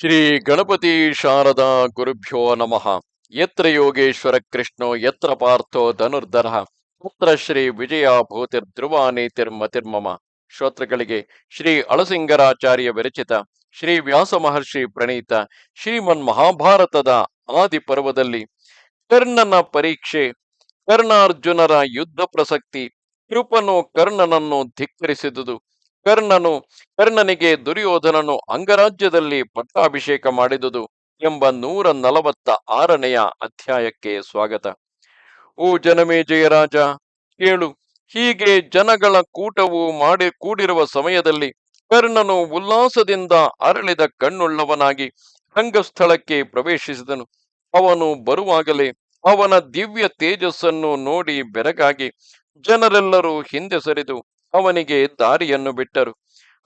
ಶ್ರೀ ಗಣಪತಿ ಶಾರದಾ ಗುರುಭ್ಯೋ ನಮಃ. ಯತ್ರ ಯೋಗೇಶ್ವರ ಕೃಷ್ಣೋ, ಯತ್ರ ಪಾರ್ಥೋ ಧನುರ್ಧರ. ಪುತ್ರ ಶ್ರೀ ವಿಜಯ ಭೂತಿರ್ ಧ್ರುವ ನೀತಿರ್ಮತಿರ್ಮಮ ಶ್ರೋತೃಗಳಿಗೆ ಶ್ರೀ ಅಳಸಿಂಗರಾಚಾರ್ಯ ವಿರಚಿತ, ಶ್ರೀ ವ್ಯಾಸ ಮಹರ್ಷಿ ಪ್ರಣೀತ, ಶ್ರೀಮನ್ ಮಹಾಭಾರತದ ಆದಿ ಪರ್ವದಲ್ಲಿ ಕರ್ಣನ ಪರೀಕ್ಷೆ, ಕರ್ಣಾರ್ಜುನರ ಯುದ್ಧ ಪ್ರಸಕ್ತಿ, ಕೃಪನು ಕರ್ಣನನ್ನು ಧಿಕ್ಕರಿಸಿದುದು. ಕರ್ಣನು, ಕರ್ಣನಿಗೆ ದುರ್ಯೋಧನನು ಅಂಗರಾಜ್ಯದಲ್ಲಿ ಪಟ್ಟಾಭಿಷೇಕ ಮಾಡಿದುದು ಎಂಬ ನೂರ ನಲವತ್ತ ಆರನೆಯ ಅಧ್ಯಾಯಕ್ಕೆ ಸ್ವಾಗತ. ಓ ಜನಮೇಜಯ ಜಯರಾಜ ಕೇಳು, ಹೀಗೆ ಜನಗಳ ಕೂಟವು ಮಾಡಿ, ಕೂಡಿರುವ ಸಮಯದಲ್ಲಿ ಕರ್ಣನು ಉಲ್ಲಾಸದಿಂದ ಅರಳಿದ ಕಣ್ಣುಳ್ಳವನಾಗಿ ರಂಗಸ್ಥಳಕ್ಕೆ ಪ್ರವೇಶಿಸಿದನು. ಅವನು ಬರುವಾಗಲೇ ಅವನ ದಿವ್ಯ ತೇಜಸ್ಸನ್ನು ನೋಡಿ ಬೆರಗಾಗಿ ಜನರೆಲ್ಲರೂ ಹಿಂದೆ ಸರಿದು ಅವನಿಗೆ ದಾರಿಯನ್ನು ಬಿಟ್ಟರು.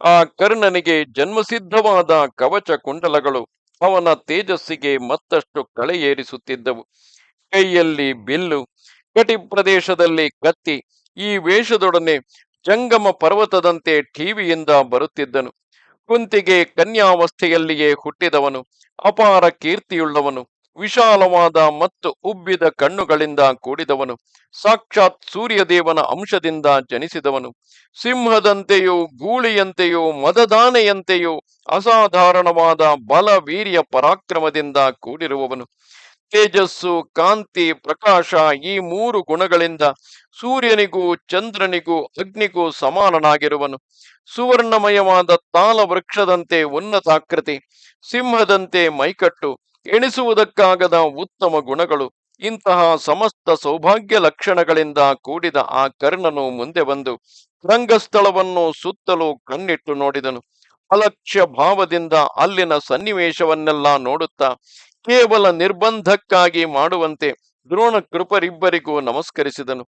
ಆ ಕರ್ಣನಿಗೆ ಜನ್ಮಸಿದ್ಧವಾದ ಕವಚ ಕುಂಡಲಗಳು ಅವನ ತೇಜಸ್ಸಿಗೆ ಮತ್ತಷ್ಟು ಕಳೆಯೇರಿಸುತ್ತಿದ್ದವು. ಕೈಯಲ್ಲಿ ಬಿಲ್ಲು, ಕಟಿ ಪ್ರದೇಶದಲ್ಲಿ ಕತ್ತಿ, ಈ ವೇಷದೊಡನೆ ಜಂಗಮ ಪರ್ವತದಂತೆ ಟಿವಿಯಿಂದ ಬರುತ್ತಿದ್ದನು. ಕುಂತಿಗೆ ಕನ್ಯಾವಸ್ಥೆಯಲ್ಲಿಯೇ ಹುಟ್ಟಿದವನು. ಅಪಾರ ಕೀರ್ತಿಯುಳ್ಳವನು. ವಿಶಾಲವಾದ ಮತ್ತು ಉಬ್ಬಿದ ಕಣ್ಣುಗಳಿಂದ ಕೂಡಿದವನು, ಸಾಕ್ಷಾತ್ ಸೂರ್ಯದೇವನ ಅಂಶದಿಂದ ಜನಿಸಿದವನು. ಸಿಂಹದಂತೆಯೂ, ಗೂಳಿಯಂತೆಯೂ, ಮದದಾನೆಯಂತೆಯೂ, ಅಸಾಧಾರಣವಾದ ಬಲ ವೀರ್ಯ ಪರಾಕ್ರಮದಿಂದ ಕೂಡಿರುವವನು. ತೇಜಸ್ಸು, ಕಾಂತಿ, ಪ್ರಕಾಶ ಈ ಮೂರು ಗುಣಗಳಿಂದ ಸೂರ್ಯನಿಗೂ ಚಂದ್ರನಿಗೂ ಅಗ್ನಿಗೂ ಸಮಾನನಾಗಿರುವನು. ಸುವರ್ಣಮಯವಾದ ತಾಲ ವೃಕ್ಷದಂತೆ ಉನ್ನತಾಕೃತಿ, ಸಿಂಹದಂತೆ ಮೈಕಟ್ಟು ಎಣಿಸುವುದಕ್ಕಾಗದ ಉತ್ತಮ ಗುಣಗಳು. ಇಂತಹ ಸಮಸ್ತ ಸೌಭಾಗ್ಯ ಲಕ್ಷಣಗಳಿಂದ ಕೂಡಿದ ಆ ಕರ್ಣನು ಮುಂದೆ ಬಂದು ರಂಗಸ್ಥಳವನ್ನು ಸುತ್ತಲೂ ಕಣ್ಣಿಟ್ಟು ನೋಡಿದನು. ಅಲಕ್ಷ್ಯ ಭಾವದಿಂದ ಅಲ್ಲಿನ ಸನ್ನಿವೇಶವನ್ನೆಲ್ಲ ನೋಡುತ್ತಾ ಕೇವಲ ನಿರ್ಬಂಧಕ್ಕಾಗಿ ಮಾಡುವಂತೆ ದ್ರೋಣ ಕೃಪರಿಬ್ಬರಿಗೂ ನಮಸ್ಕರಿಸಿದನು.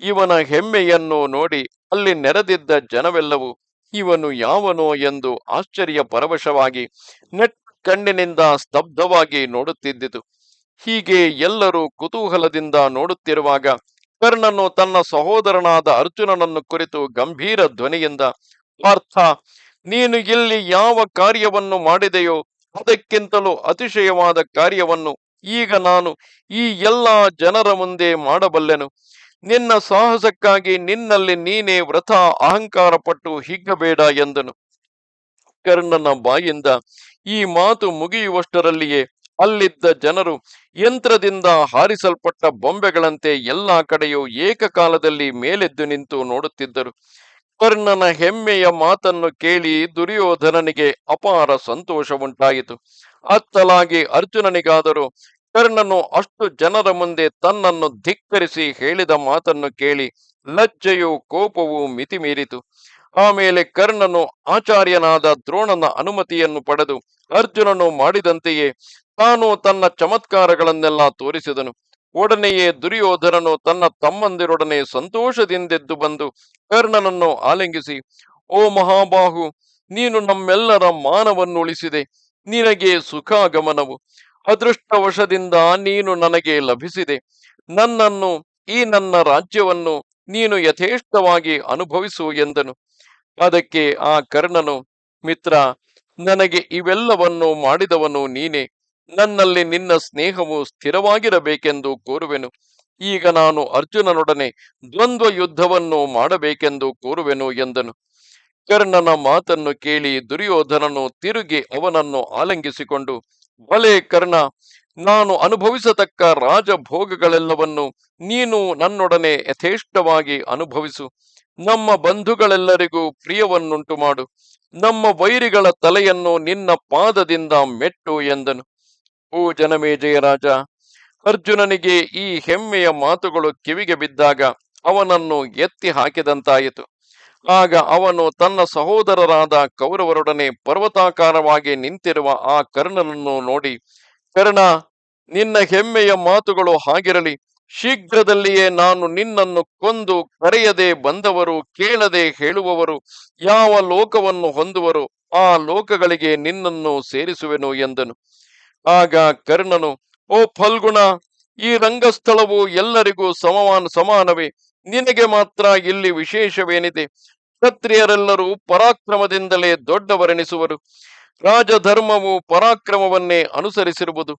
ಇವನ ಹೆಮ್ಮೆಯನ್ನು ನೋಡಿ ಅಲ್ಲಿ ನೆರೆದಿದ್ದ ಜನವೆಲ್ಲವೂ ಇವನು ಯಾವನೋ ಎಂದು ಆಶ್ಚರ್ಯ ಪರವಶವಾಗಿ ನೆಟ್ ಕಣ್ಣಿನಿಂದ ಸ್ತಬ್ಧವಾಗಿ ನೋಡುತ್ತಿದ್ದಿತು. ಹೀಗೆ ಎಲ್ಲರೂ ಕುತೂಹಲದಿಂದ ನೋಡುತ್ತಿರುವಾಗ ಕರ್ಣನು ತನ್ನ ಸಹೋದರನಾದ ಅರ್ಜುನನನ್ನು ಕುರಿತು ಗಂಭೀರ ಧ್ವನಿಯಿಂದ, ಪಾರ್ಥ, ನೀನು ಇಲ್ಲಿ ಯಾವ ಕಾರ್ಯವನ್ನು ಮಾಡಿದೆಯೋ ಅದಕ್ಕಿಂತಲೂ ಅತಿಶಯವಾದ ಕಾರ್ಯವನ್ನು ಈಗ ನಾನು ಈ ಎಲ್ಲ ಜನರ ಮುಂದೆ ಮಾಡಬಲ್ಲೆನು. ನಿನ್ನ ಸಾಹಸಕ್ಕಾಗಿ ನಿನ್ನಲ್ಲಿ ನೀನೇ ವ್ರತ ಅಹಂಕಾರ ಪಟ್ಟು ಹಿಗ್ಗಬೇಡ ಎಂದನು. ಕರ್ಣನ ಬಾಯಿಂದ ಈ ಮಾತು ಮುಗಿಯುವಷ್ಟರಲ್ಲಿಯೇ ಅಲ್ಲಿದ್ದ ಜನರು ಯಂತ್ರದಿಂದ ಹಾರಿಸಲ್ಪಟ್ಟ ಬೊಂಬೆಗಳಂತೆ ಎಲ್ಲಾ ಕಡೆಯೂ ಏಕಕಾಲದಲ್ಲಿ ಮೇಲೆದ್ದು ನಿಂತು ನೋಡುತ್ತಿದ್ದರು. ಕರ್ಣನ ಹೆಮ್ಮೆಯ ಮಾತನ್ನು ಕೇಳಿ ದುರ್ಯೋಧನನಿಗೆ ಅಪಾರ ಸಂತೋಷ ಉಂಟಾಯಿತು ಅತ್ತಲಾಗಿ ಅರ್ಜುನನಿಗಾದರೂ ಕರ್ಣನು ಅಷ್ಟು ಜನರ ಮುಂದೆ ತನ್ನನ್ನು ಧಿಕ್ಕರಿಸಿ ಹೇಳಿದ ಮಾತನ್ನು ಕೇಳಿ ಲಜ್ಜೆಯು ಕೋಪವು ಮಿತಿಮೀರಿತು. ಆಮೇಲೆ ಕರ್ಣನು ಆಚಾರ್ಯನಾದ ದ್ರೋಣನ ಅನುಮತಿಯನ್ನು ಪಡೆದು ಅರ್ಜುನನು ಮಾಡಿದಂತೆಯೇ ತಾನು ತನ್ನ ಚಮತ್ಕಾರಗಳನ್ನೆಲ್ಲ ತೋರಿಸಿದನು. ಒಡನೆಯೇ ದುರ್ಯೋಧನನು ತನ್ನ ತಮ್ಮಂದಿರೊಡನೆ ಸಂತೋಷದಿಂದೆದ್ದು ಬಂದು ಕರ್ಣನನ್ನು ಆಲಿಂಗಿಸಿ, ಓ ಮಹಾಬಾಹು, ನೀನು ನಮ್ಮೆಲ್ಲರ ಮಾನವನ್ನು ಉಳಿಸಿದೆ ನಿನಗೆ ಸುಖಾಗಮನವು. ಅದೃಷ್ಟವಶದಿಂದ ನೀನು ನನಗೆ ಲಭಿಸಿದೆ. ನನ್ನನ್ನು, ಈ ನನ್ನ ರಾಜ್ಯವನ್ನು ನೀನು ಯಥೇಷ್ಟವಾಗಿ ಅನುಭವಿಸು ಎಂದನು. ಅದಕ್ಕೆ ಆ ಕರ್ಣನು, ಮಿತ್ರ, ನನಗೆ ಇವೆಲ್ಲವನ್ನು ಮಾಡಿದವನು ನೀನೇ. ನನ್ನಲ್ಲಿ ನಿನ್ನ ಸ್ನೇಹವು ಸ್ಥಿರವಾಗಿರಬೇಕೆಂದು ಕೋರುವೆನು. ಈಗ ನಾನು ಅರ್ಜುನನೊಡನೆ ದ್ವಂದ್ವ ಯುದ್ಧವನ್ನು ಮಾಡಬೇಕೆಂದು ಕೋರುವೆನು ಎಂದನು. ಕರ್ಣನ ಮಾತನ್ನು ಕೇಳಿ ದುರ್ಯೋಧನನು ತಿರುಗಿ ಅವನನ್ನು ಆಲಂಗಿಸಿಕೊಂಡು, ಬಲೆ ಕರ್ಣ, ನಾನು ಅನುಭವಿಸತಕ್ಕ ರಾಜಭೋಗಗಳೆಲ್ಲವನ್ನು ನೀನು ನನ್ನೊಡನೆ ಯಥೇಷ್ಟವಾಗಿ ಅನುಭವಿಸು. ನಮ್ಮ ಬಂಧುಗಳೆಲ್ಲರಿಗೂ ಪ್ರಿಯವನ್ನುಂಟು ಮಾಡು. ನಮ್ಮ ವೈರಿಗಳ ತಲೆಯನ್ನು ನಿನ್ನ ಪಾದದಿಂದ ಮೆಟ್ಟು ಎಂದನು. ಓ ಜನಮೇಜಯ ರಾಜ. ಅರ್ಜುನನಿಗೆ ಈ ಹೆಮ್ಮೆಯ ಮಾತುಗಳು ಕಿವಿಗೆ ಬಿದ್ದಾಗ ಅವನನ್ನು ಎತ್ತಿ ಹಾಕಿದಂತಾಯಿತು. ಆಗ ಅವನು ತನ್ನ ಸಹೋದರರಾದ ಕೌರವರೊಡನೆ ಪರ್ವತಾಕಾರವಾಗಿ ನಿಂತಿರುವ ಆ ಕರ್ಣನನ್ನು ನೋಡಿ, ಕರ್ಣ, ನಿನ್ನ ಹೆಮ್ಮೆಯ ಮಾತುಗಳು ಹಾಗಿರಲಿ. ಶೀಘ್ರದಲ್ಲಿಯೇ ನಾನು ನಿನ್ನನ್ನು ಕೊಂದು ಕರೆಯದೆ ಬಂದವರು, ಕೇಳದೆ ಹೇಳುವವರು, ಯಾವ ಲೋಕವನ್ನು ಹೊಂದುವರು ಆ ಲೋಕಗಳಿಗೆ ನಿನ್ನನ್ನು ಸೇರಿಸುವೆನು ಎಂದನು. ಆಗ ಕರ್ಣನು, ಓ ಫಲ್ಗುಣ, ಈ ರಂಗಸ್ಥಳವು ಎಲ್ಲರಿಗೂ ಸಮಾನ ಸಮಾನವೇ, ನಿನಗೆ ಮಾತ್ರ ಇಲ್ಲಿ ವಿಶೇಷವೇನಿದೆ? ಕ್ಷತ್ರಿಯರೆಲ್ಲರೂ ಪರಾಕ್ರಮದಿಂದಲೇ ದೊಡ್ಡವರೆನಿಸುವರು. ರಾಜಧರ್ಮವು ಪರಾಕ್ರಮವನ್ನೇ ಅನುಸರಿಸಿರುವುದು.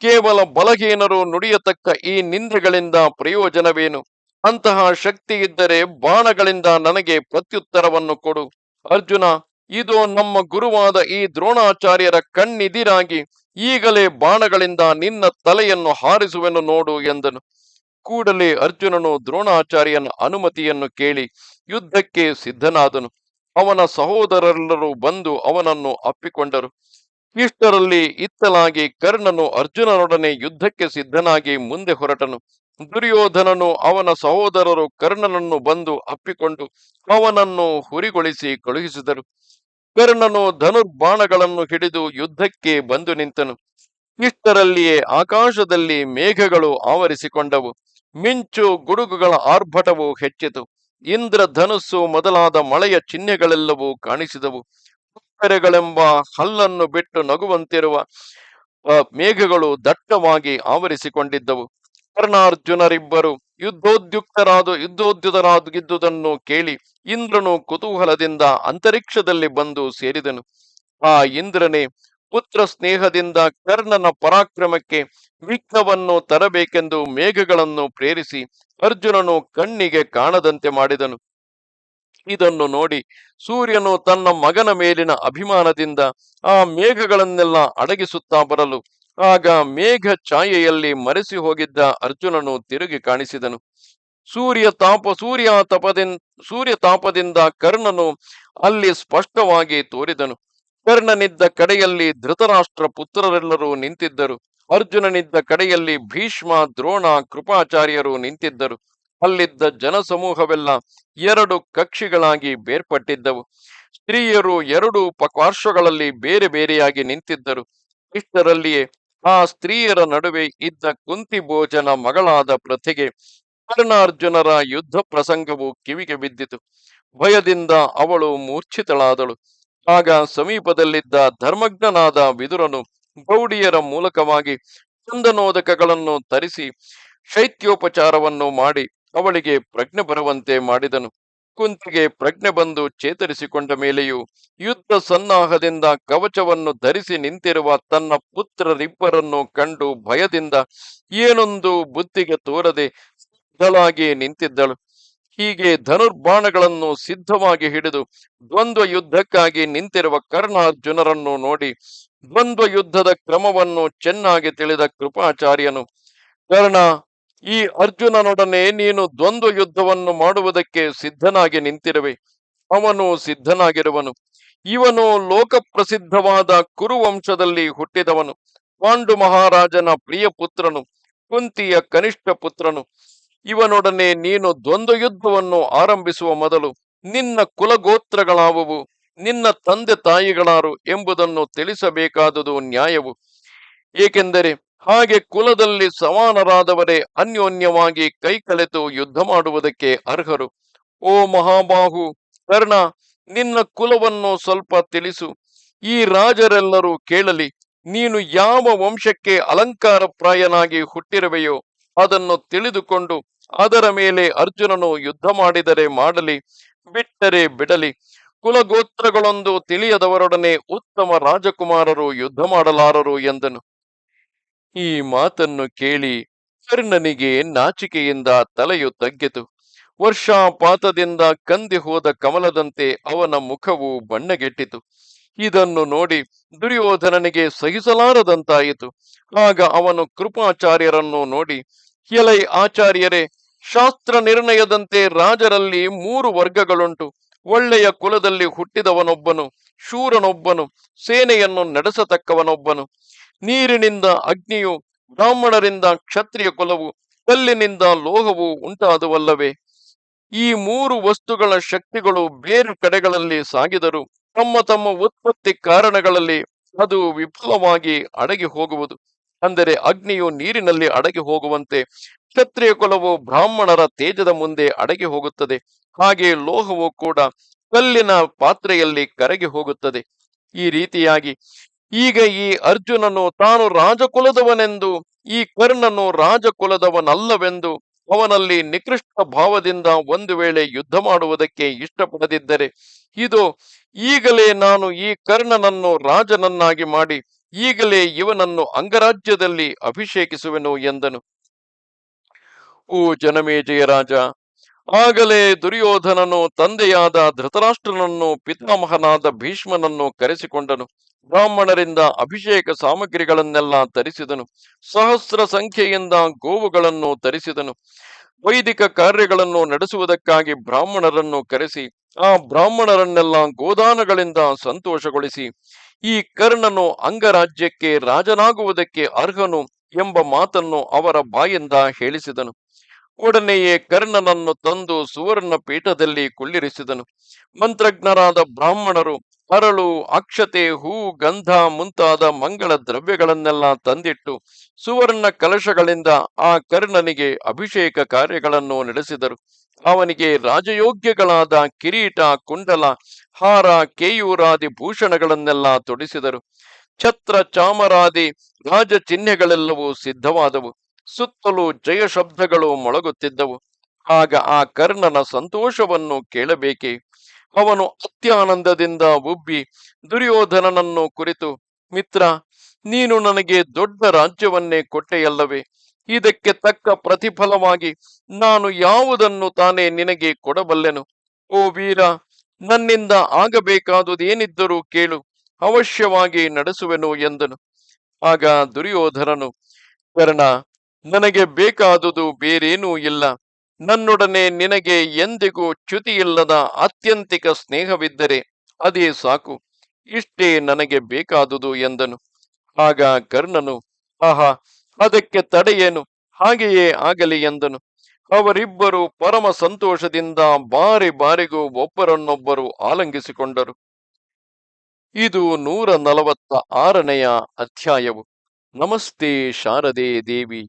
ಕೇವಲ ಬಲಹೀನರು ನುಡಿಯತಕ್ಕ ಈ ನಿಂದೆಗಳಿಂದ ಪ್ರಯೋಜನವೇನು? ಅಂತಹ ಶಕ್ತಿ ಇದ್ದರೆ ಬಾಣಗಳಿಂದ ನನಗೆ ಪ್ರತ್ಯುತ್ತರವನ್ನು ಕೊಡು. ಅರ್ಜುನ, ಇದು ನಮ್ಮ ಗುರುವಾದ ಈ ದ್ರೋಣಾಚಾರ್ಯರ ಕಣ್ಣಿದಿರಾಗಿ ಈಗಲೇ ಬಾಣಗಳಿಂದ ನಿನ್ನ ತಲೆಯನ್ನು ಹಾರಿಸುವೆನು ನೋಡು ಎಂದನು. ಕೂಡಲೇ ಅರ್ಜುನನು ದ್ರೋಣಾಚಾರ್ಯನ ಅನುಮತಿಯನ್ನು ಕೇಳಿ ಯುದ್ಧಕ್ಕೆ ಸಿದ್ಧನಾದನು. ಅವನ ಸಹೋದರರೆಲ್ಲರೂ ಬಂದು ಅವನನ್ನು ಅಪ್ಪಿಕೊಂಡರು. ಇಷ್ಟರಲ್ಲಿ ಇತ್ತಲಾಗಿ ಕರ್ಣನು ಅರ್ಜುನನೊಡನೆ ಯುದ್ಧಕ್ಕೆ ಸಿದ್ಧನಾಗಿ ಮುಂದೆ ಹೊರಟನು. ದುರ್ಯೋಧನನು ಅವನ ಸಹೋದರರು ಕರ್ಣನನ್ನು ಬಂದು ಅಪ್ಪಿಕೊಂಡು ಅವನನ್ನು ಹುರಿಗೊಳಿಸಿ ಕಳುಹಿಸಿದರು. ಕರ್ಣನು ಧನುರ್ಬಾಣಗಳನ್ನು ಹಿಡಿದು ಯುದ್ಧಕ್ಕೆ ಬಂದು ನಿಂತನು. ಇಷ್ಟರಲ್ಲಿಯೇ ಆಕಾಶದಲ್ಲಿ ಮೇಘಗಳು ಆವರಿಸಿಕೊಂಡವು. ಮಿಂಚು ಗುಡುಗುಗಳ ಆರ್ಭಟವು ಹೆಚ್ಚಿತು. ಇಂದ್ರ ಧನುಸ್ಸು ಮೊದಲಾದ ಮಳೆಯ ಚಿಹ್ನೆಗಳೆಲ್ಲವೂ ಕಾಣಿಸಿದವು. ಉಪ್ಪೆರೆಗಳೆಂಬ ಹಲ್ಲನ್ನು ಬಿಟ್ಟು ನಗುವಂತಿರುವ ಮೇಘಗಳು ದಟ್ಟವಾಗಿ ಆವರಿಸಿಕೊಂಡಿದ್ದವು. ಕರ್ಣಾರ್ಜುನರಿಬ್ಬರು ಯುದ್ಧೋದ್ಯುಕ್ತರಾದ, ಯುದ್ಧೋದ್ಯುತರಾಗಿದ್ದುದನ್ನು ಕೇಳಿ ಇಂದ್ರನು ಕುತೂಹಲದಿಂದ ಅಂತರಿಕ್ಷದಲ್ಲಿ ಬಂದು ಸೇರಿದನು. ಆ ಇಂದ್ರನೇ ಪುತ್ರ ಸ್ನೇಹದಿಂದ ಕರ್ಣನ ಪರಾಕ್ರಮಕ್ಕೆ ವಿಘ್ನವನ್ನು ತರಬೇಕೆಂದು ಮೇಘಗಳನ್ನು ಪ್ರೇರಿಸಿ ಅರ್ಜುನನು ಕಣ್ಣಿಗೆ ಕಾಣದಂತೆ ಮಾಡಿದನು. ಇದನ್ನು ನೋಡಿ ಸೂರ್ಯನು ತನ್ನ ಮಗನ ಮೇಲಿನ ಅಭಿಮಾನದಿಂದ ಆ ಮೇಘಗಳನ್ನೆಲ್ಲ ಅಡಗಿಸುತ್ತಾ ಬರಲು. ಆಗ ಮೇಘ ಛಾಯೆಯಲ್ಲಿ ಮರೆಸಿ ಹೋಗಿದ್ದ ಅರ್ಜುನನು ತಿರುಗಿ ಕಾಣಿಸಿದನು. ಸೂರ್ಯ ತಾಪ, ಸೂರ್ಯ ತಪದಿಂದ ಸೂರ್ಯ ತಾಪದಿಂದ ಕರ್ಣನು ಅಲ್ಲಿ ಸ್ಪಷ್ಟವಾಗಿ ತೋರಿದನು. ಕರ್ಣನಿದ್ದ ಕಡೆಯಲ್ಲಿ ಧೃತರಾಷ್ಟ್ರ ಪುತ್ರರೆಲ್ಲರೂ ನಿಂತಿದ್ದರು. ಅರ್ಜುನನಿದ್ದ ಕಡೆಯಲ್ಲಿ ಭೀಷ್ಮ, ದ್ರೋಣ, ಕೃಪಾಚಾರ್ಯರು ನಿಂತಿದ್ದರು. ಅಲ್ಲಿದ್ದ ಜನಸಮೂಹವೆಲ್ಲ ಎರಡು ಕಕ್ಷಿಗಳಾಗಿ ಬೇರ್ಪಟ್ಟಿದ್ದವು. ಸ್ತ್ರೀಯರು ಎರಡು ಪಾರ್ಶ್ವಗಳಲ್ಲಿ ಬೇರೆ ಬೇರೆಯಾಗಿ ನಿಂತಿದ್ದರು. ಇಷ್ಟರಲ್ಲಿಯೇ ಆ ಸ್ತ್ರೀಯರ ನಡುವೆ ಇದ್ದ ಕುಂತಿ ಭೋಜನ ಮಗಳಾದ ಪ್ರತಿಗೆ ಕರ್ಣಾರ್ಜುನರ ಯುದ್ಧ ಪ್ರಸಂಗವು ಕಿವಿಗೆ ಬಿದ್ದಿತು. ಭಯದಿಂದ ಅವಳು ಮೂರ್ಛಿತಳಾದಳು. ಆಗ ಸಮೀಪದಲ್ಲಿದ್ದ ಧರ್ಮಜ್ಞನಾದ ವಿದುರನು ಗೌಡಿಯರ ಮೂಲಕವಾಗಿ ಚಂದನೋದಕಗಳನ್ನು ತರಿಸಿ ಶೈತ್ಯೋಪಚಾರವನ್ನು ಮಾಡಿ ಅವಳಿಗೆ ಪ್ರಜ್ಞೆ ಬರುವಂತೆ ಮಾಡಿದನು. ಕುಂತಿಗೆ ಪ್ರಜ್ಞೆ ಬಂದು ಚೇತರಿಸಿಕೊಂಡ ಮೇಲೆಯೂ ಯುದ್ಧ ಸನ್ನಾಹದಿಂದ ಕವಚವನ್ನು ಧರಿಸಿ ನಿಂತಿರುವ ತನ್ನ ಪುತ್ರರಿಬ್ಬರನ್ನು ಕಂಡು ಭಯದಿಂದ ಏನೊಂದು ಬುದ್ಧಿಗೆ ತೋರದೆ ಸಿದ್ಧಲಾಗಿ ನಿಂತಿದ್ದಳು. ಹೀಗೆ ಧನುರ್ಬಾಣಗಳನ್ನು ಸಿದ್ಧವಾಗಿ ಹಿಡಿದು ದ್ವಂದ್ವ ಯುದ್ಧಕ್ಕಾಗಿ ನಿಂತಿರುವ ಕರ್ಣಾರ್ಜುನರನ್ನು ನೋಡಿ ದ್ವಂದ್ವ ಯುದ್ಧದ ಕ್ರಮವನ್ನು ಚೆನ್ನಾಗಿ ತಿಳಿದ ಕೃಪಾಚಾರ್ಯನು, ಕರ್ಣ ಈ ಅರ್ಜುನನೊಡನೆ ನೀನು ದ್ವಂದ್ವ ಯುದ್ಧವನ್ನು ಮಾಡುವುದಕ್ಕೆ ಸಿದ್ಧನಾಗಿ ನಿಂತಿರುವೆ. ಅವನು ಸಿದ್ಧನಾಗಿರುವನು. ಇವನು ಲೋಕಪ್ರಸಿದ್ಧವಾದ ಕುರುವಂಶದಲ್ಲಿ ಹುಟ್ಟಿದವನು. ಪಾಂಡು ಮಹಾರಾಜನ ಪ್ರಿಯ ಪುತ್ರನು, ಕುಂತಿಯ ಕನಿಷ್ಠ ಪುತ್ರನು. ಇವನೊಡನೆ ನೀನು ದ್ವಂದ್ವ ಯುದ್ಧವನ್ನು ಆರಂಭಿಸುವ ಮೊದಲು ನಿನ್ನ ಕುಲಗೋತ್ರಗಳಾವುವು, ನಿನ್ನ ತಂದೆ ತಾಯಿಗಳಾರು ಎಂಬುದನ್ನು ತಿಳಿಸಬೇಕಾದುದು ನ್ಯಾಯವು. ಏಕೆಂದರೆ ಹಾಗೆ ಕುಲದಲ್ಲಿ ಸಮಾನರಾದವರೇ ಅನ್ಯೋನ್ಯವಾಗಿ ಕೈಕಲೆತು ಯುದ್ಧ ಮಾಡುವುದಕ್ಕೆ ಅರ್ಹರು. ಓ ಮಹಾಬಾಹು, ಕರ್ಣ, ನಿನ್ನ ಕುಲವನ್ನು ಸ್ವಲ್ಪ ತಿಳಿಸು. ಈ ರಾಜರೆಲ್ಲರೂ ಕೇಳಲಿ, ನೀನು ಯಾವ ವಂಶಕ್ಕೆ ಅಲಂಕಾರಪ್ರಾಯನಾಗಿ ಹುಟ್ಟಿರುವೆಯೋ ಅದನ್ನು ತಿಳಿದುಕೊಂಡು ಅದರ ಮೇಲೆ ಅರ್ಜುನನು ಯುದ್ಧ ಮಾಡಿದರೆ ಮಾಡಲಿ, ಬಿಟ್ಟರೆ ಬಿಡಲಿ. ಕುಲಗೋತ್ರಗಳೊಂದು ತಿಳಿಯದವರೊಡನೆ ಉತ್ತಮ ರಾಜಕುಮಾರರು ಯುದ್ಧ ಮಾಡಲಾರರು ಎಂದನು. ಈ ಮಾತನ್ನು ಕೇಳಿ ಕರ್ಣನಿಗೆ ನಾಚಿಕೆಯಿಂದ ತಲೆಯು ತಗ್ಗಿತು. ವರ್ಷಾಪಾತದಿಂದ ಕಂದಿ ಹೋದ ಕಮಲದಂತೆ ಅವನ ಮುಖವು ಬಣ್ಣಗೆಟ್ಟಿತು. ಇದನ್ನು ನೋಡಿ ದುರ್ಯೋಧನನಿಗೆ ಸಹಿಸಲಾರದಂತಾಯಿತು. ಆಗ ಅವನು ಕೃಪಾಚಾರ್ಯರನ್ನು ನೋಡಿ, ಎಲೈ ಆಚಾರ್ಯರೇ, ಶಾಸ್ತ್ರ ನಿರ್ಣಯದಂತೆ ರಾಜರಲ್ಲಿ ಮೂರು ವರ್ಗಗಳುಂಟು. ಒಳ್ಳೆಯ ಕುಲದಲ್ಲಿ ಹುಟ್ಟಿದವನೊಬ್ಬನು, ಶೂರನೊಬ್ಬನು, ಸೇನೆಯನ್ನು ನಡೆಸತಕ್ಕವನೊಬ್ಬನು. ನೀರಿನಿಂದ ಅಗ್ನಿಯು ಬ್ರಾಹ್ಮಣರಿಂದ ಕ್ಷತ್ರಿಯ ಕುಲವು, ಕಲ್ಲಿನಿಂದ ಲೋಹವು ಉಂಟಾದುವಲ್ಲವೇ? ಈ ಮೂರು ವಸ್ತುಗಳ ಶಕ್ತಿಗಳು ಬೇರೆ ಕಡೆಗಳಲ್ಲಿ ಸಾಗಿದರು ತಮ್ಮ ತಮ್ಮ ಉತ್ಪತ್ತಿ ಕಾರಣಗಳಲ್ಲಿ ಅದು ವಿಫಲವಾಗಿ ಅಡಗಿ ಹೋಗುವುದು ಅಂದರೆ ಅಗ್ನಿಯು ನೀರಿನಲ್ಲಿ ಅಡಗಿ ಹೋಗುವಂತೆ ಕ್ಷತ್ರಿಯ ಕುಲವು ಬ್ರಾಹ್ಮಣರ ತೇಜದ ಮುಂದೆ ಅಡಗಿ ಹೋಗುತ್ತದೆ ಹಾಗೆ ಲೋಹವು ಕೂಡ ಕಲ್ಲಿನ ಪಾತ್ರೆಯಲ್ಲಿ ಕರಗಿ ಹೋಗುತ್ತದೆ ಈ ರೀತಿಯಾಗಿ ಈಗ ಈ ಅರ್ಜುನನು ತಾನು ರಾಜಕುಲದವನೆಂದು, ಈ ಕರ್ಣನು ರಾಜಕುಲದವನಲ್ಲವೆಂದು, ಅವನಲ್ಲಿ ನಿಕೃಷ್ಟ ಭಾವದಿಂದ ಒಂದು ವೇಳೆ ಯುದ್ಧ ಮಾಡುವುದಕ್ಕೆ ಇಷ್ಟಪಡದಿದ್ದರೆ, ಇದು, ಈಗಲೇ ನಾನು ಈ ಕರ್ಣನನ್ನು ರಾಜನನ್ನಾಗಿ ಮಾಡಿ, ಈಗಲೇ ಇವನನ್ನು ಅಂಗರಾಜ್ಯದಲ್ಲಿ ಅಭಿಷೇಕಿಸುವೆನು ಎಂದನು. ಓ ಜನಮೇಜಯ ರಾಜ ಆಗಲೇ ದುರ್ಯೋಧನನು ತಂದೆಯಾದ ಧೃತರಾಷ್ಟ್ರನನ್ನು, ಪಿತಾಮಹನಾದ ಭೀಷ್ಮನನ್ನು ಕರೆಸಿಕೊಂಡನು. ಬ್ರಾಹ್ಮಣರಿಂದ ಅಭಿಷೇಕ ಸಾಮಗ್ರಿಗಳನ್ನೆಲ್ಲ ತರಿಸಿದನು. ಸಹಸ್ರ ಸಂಖ್ಯೆಯಿಂದ ಗೋವುಗಳನ್ನು ತರಿಸಿದನು. ವೈದಿಕ ಕಾರ್ಯಗಳನ್ನು ನಡೆಸುವುದಕ್ಕಾಗಿ ಬ್ರಾಹ್ಮಣರನ್ನು ಕರೆಸಿ, ಆ ಬ್ರಾಹ್ಮಣರನ್ನೆಲ್ಲ ಗೋದಾನಗಳಿಂದ ಸಂತೋಷಗೊಳಿಸಿ, ಈ ಕರ್ಣನು ಅಂಗರಾಜ್ಯಕ್ಕೆ ರಾಜನಾಗುವುದಕ್ಕೆ ಅರ್ಹನು ಎಂಬ ಮಾತನ್ನು ಅವರ ಬಾಯಿಂದ ಹೇಳಿಸಿದನು. ಒಡನೆಯೇ ಕರ್ಣನನ್ನು ತಂದು ಸುವರ್ಣ ಪೀಠದಲ್ಲಿ ಕುಳ್ಳಿರಿಸಿದನು. ಮಂತ್ರಜ್ಞರಾದ ಬ್ರಾಹ್ಮಣರು ಅರಳು, ಅಕ್ಷತೆ, ಹೂ, ಗಂಧ ಮುಂತಾದ ಮಂಗಳ ದ್ರವ್ಯಗಳನ್ನೆಲ್ಲ ತಂದಿಟ್ಟು ಸುವರ್ಣ ಕಲಶಗಳಿಂದ ಆ ಕರ್ಣನಿಗೆ ಅಭಿಷೇಕ ಕಾರ್ಯಗಳನ್ನು ನಡೆಸಿದರು. ಅವನಿಗೆ ರಾಜಯೋಗ್ಯಗಳಾದ ಕಿರೀಟ, ಕುಂಡಲ, ಹಾರ, ಕೇಯೂರಾದಿ ಭೂಷಣಗಳನ್ನೆಲ್ಲ ತೊಡಿಸಿದರು. ಛತ್ರ ಚಾಮರಾದಿ ರಾಜ ಚಿಹ್ನೆಗಳೆಲ್ಲವೂ ಸಿದ್ಧವಾದವು. ಸುತ್ತಲೂ ಜಯ ಶಬ್ದಗಳು ಮೊಳಗುತ್ತಿದ್ದವು. ಆಗ ಆ ಕರ್ಣನ ಸಂತೋಷವನ್ನು ಕೇಳಬೇಕೆ? ಅವನು ಅತ್ಯಾನಂದದಿಂದ ಉಬ್ಬಿ ದುರ್ಯೋಧನನನ್ನು ಕುರಿತು, ಮಿತ್ರ, ನೀನು ನನಗೆ ದೊಡ್ಡ ರಾಜ್ಯವನ್ನೇ ಕೊಟ್ಟೆಯಲ್ಲವೇ? ಇದಕ್ಕೆ ತಕ್ಕ ಪ್ರತಿಫಲವಾಗಿ ನಾನು ಯಾವುದನ್ನು ತಾನೇ ನಿನಗೆ ಕೊಡಬಲ್ಲೆನು? ಓ ವೀರ, ನನ್ನಿಂದ ಆಗಬೇಕಾದುದೇನಿದ್ದರೂ ಕೇಳು, ಅವಶ್ಯವಾಗಿ ನಡೆಸುವೆನು ಎಂದನು. ಆಗ ದುರ್ಯೋಧನನು, ಕರ್ಣ ನನಗೆ ಬೇಕಾದುದು ಬೇರೇನೂ ಇಲ್ಲ. ನನ್ನೊಡನೆ ನಿನಗೆ ಎಂದಿಗೂ ಚ್ಯುತಿಯಿಲ್ಲದ ಅತ್ಯಂತಿಕ ಸ್ನೇಹವಿದ್ದರೆ ಅದೇ ಸಾಕು. ಇಷ್ಟೇ ನನಗೆ ಬೇಕಾದುದು ಎಂದನು. ಆಗ ಕರ್ಣನು, ಆಹಾ, ಅದಕ್ಕೆ ತಡೆಯೇನು? ಹಾಗೆಯೇ ಆಗಲಿ ಎಂದನು. ಅವರಿಬ್ಬರು ಪರಮ ಸಂತೋಷದಿಂದ ಬಾರಿ ಬಾರಿಗೂ ಒಬ್ಬರನ್ನೊಬ್ಬರು ಆಲಂಗಿಸಿಕೊಂಡರು. ಇದು ನೂರ ನಲವತ್ತ ಆರನೆಯ ಅಧ್ಯಾಯವು. ನಮಸ್ತೆ ಶಾರದೆ ದೇವಿ.